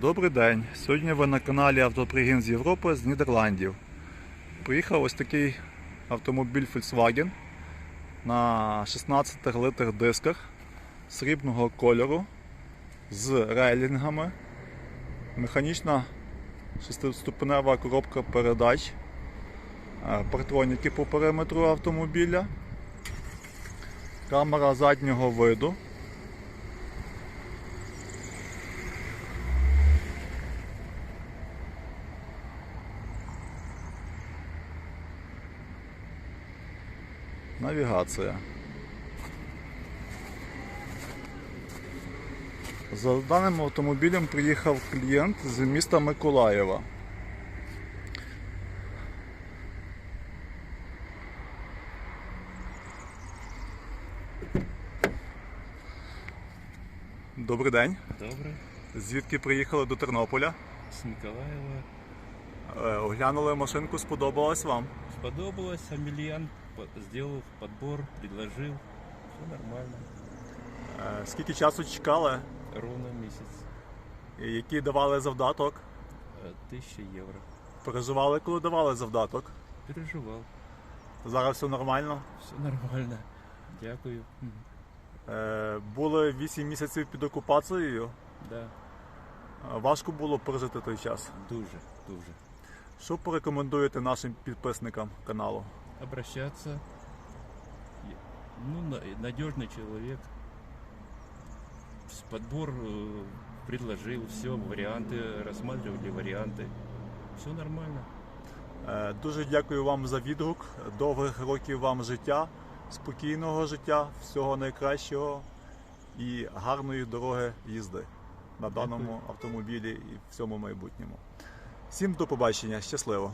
Добрий день. Сьогодні ви на каналі Автопригін з Європи з Нідерландів. Приїхав ось такий автомобіль Volkswagen на 16 литих дисках срібного кольору з рейлінгами. Механічна шестиступенева коробка передач, е, партроніки по периметру автомобіля, камера заднього виду. Навігація. За даним автомобілем приїхав клієнт з міста Миколаєва. Добрий день. Добре, Звідки приїхали до Тернополя? з Миколаєва. Е, Оглянули машинку, сподобалась вам. Сподобалось, Амельян зробив підбор, предложив. Все нормально. Е, Скільки часу чекали? Ровно місяць. І Який давали завдаток? Е, Тисяча євро. Переживали, коли давали завдаток? Переживав. Зараз все нормально. Все нормально. Дякую. Е, Були 8 місяців під окупацією. Да, Е, Важко було пережити той час. дуже, дуже. Що порекомендуєте нашим підписникам каналу? Обращаться. Е, Ну, на- надежный человек. С подбор э, предложил все, варианты, рассматривали варианты. Все нормально. Е, Дуже дякую вам за відгук. Довгих років вам життя, спокійного життя, всього найкращого і гарної дороги їзди на даному автомобілі і в цьому майбутньому. Всім до побачення, щасливо!